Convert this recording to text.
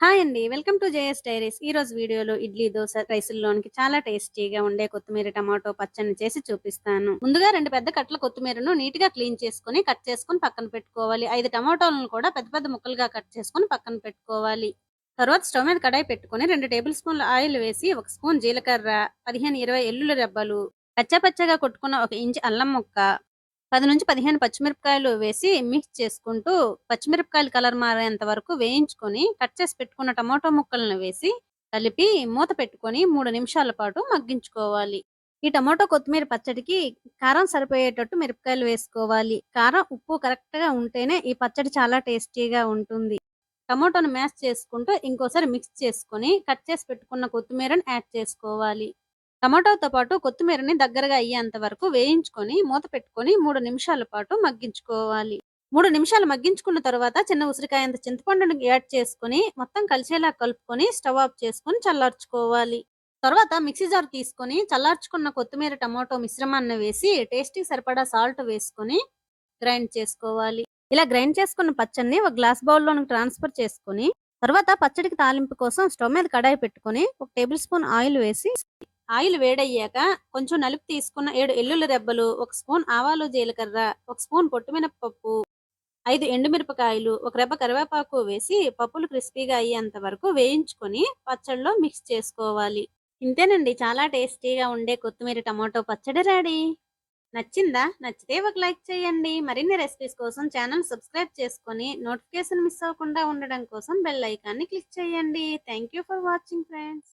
Hi అండి. Welcome to JS diaries. ఈ రోజు వీడియోలో ఇడ్లీ దోశ రైసుల్లోనికి చాలా టేస్టీగా ఉండే కొత్తిమీర టమాటో పచ్చడిని చేసి చూపిస్తాను. ముందుగా రెండు పెద్ద కట్టల కొత్తిమీరను నీట్గా క్లీన్ చేసుకుని కట్ చేసుకుని పక్కన పెట్టుకోవాలి. ఐదు టమాటోలను కూడా పెద్ద పెద్ద ముక్కలుగా కట్ చేసుకుని పక్కన పెట్టుకోవాలి. తర్వాత స్టవ్ మీద కడాయి పెట్టుకుని రెండు టేబుల్ స్పూన్ల ఆయిల్ వేసి ఒక స్పూన్ జీలకర్ర పదిహేను ఇరవై ఎల్లుల రెబ్బలు పచ్చపచ్చగా కొట్టుకున్న ఒక ఇంచు అల్లం ముక్క పది నుంచి పదిహేను పచ్చిమిరపకాయలు వేసి మిక్స్ చేసుకుంటూ పచ్చిమిరపకాయలు కలర్ మారేంత వరకు వేయించుకొని కట్ చేసి పెట్టుకున్న టమాటో ముక్కలను వేసి కలిపి మూత పెట్టుకొని మూడు నిమిషాల పాటు మగ్గించుకోవాలి. ఈ టమాటో కొత్తిమీర పచ్చడికి కారం సరిపోయేటట్టు మిరపకాయలు వేసుకోవాలి. కారం ఉప్పు కరెక్ట్గా ఉంటేనే ఈ పచ్చడి చాలా టేస్టీగా ఉంటుంది. టమాటోను మ్యాష్ చేసుకుంటూ ఇంకోసారి మిక్స్ చేసుకొని కట్ చేసి పెట్టుకున్న కొత్తిమీరను యాడ్ చేసుకోవాలి. టమాటోతో పాటు కొత్తిమీరని దగ్గరగా అయ్యేంత వరకు వేయించుకొని మూత పెట్టుకొని మూడు నిమిషాల పాటు మగ్గించుకోవాలి. మూడు నిమిషాలు మగ్గించుకున్న తర్వాత చిన్న ఉసిరికాయంత చింతపండుని యాడ్ చేసుకొని మొత్తం కలిసేలా కలుపుకొని స్టవ్ ఆఫ్ చేసుకొని చల్లార్చుకోవాలి. తర్వాత మిక్సీ జార్ తీసుకొని చల్లార్చుకున్న కొత్తిమీర టమాటో మిశ్రమాన్ని వేసి టేస్టీ సరిపడా సాల్ట్ వేసుకొని గ్రైండ్ చేసుకోవాలి. ఇలా గ్రైండ్ చేసుకున్న పచ్చడిని ఒక గ్లాస్ బౌల్లోనికి ట్రాన్స్ఫర్ చేసుకొని తర్వాత పచ్చడికి తాలింపు కోసం స్టవ్ మీద కడాయి పెట్టుకొని ఒక టేబుల్ స్పూన్ ఆయిల్ వేసి ఆయిల్ వేడయ్యాక కొంచెం నలుపు తీసుకున్న ఏడు ఎల్లుల్లి రెబ్బలు ఒక స్పూన్ ఆవాలు జీలకర్ర ఒక స్పూన్ పొట్టుమినపప్పు ఐదు ఎండుమిరపకాయలు ఒక రెబ్బ కరివేపాకు వేసి పప్పులు క్రిస్పీగా అయ్యేంత వరకు వేయించుకొని పచ్చడిలో మిక్స్ చేసుకోవాలి. ఇంతేనండి. చాలా టేస్టీగా ఉండే కొత్తిమీర టమాటో పచ్చడి రెడీ. నచ్చిందా? నచ్చితే ఒక లైక్ చేయండి. మరిన్ని రెసిపీస్ కోసం ఛానల్ సబ్స్క్రైబ్ చేసుకొని నోటిఫికేషన్ మిస్ అవ్వకుండా ఉండడం కోసం బెల్ ఐకాన్ని క్లిక్ చేయండి. Thank for watching friends.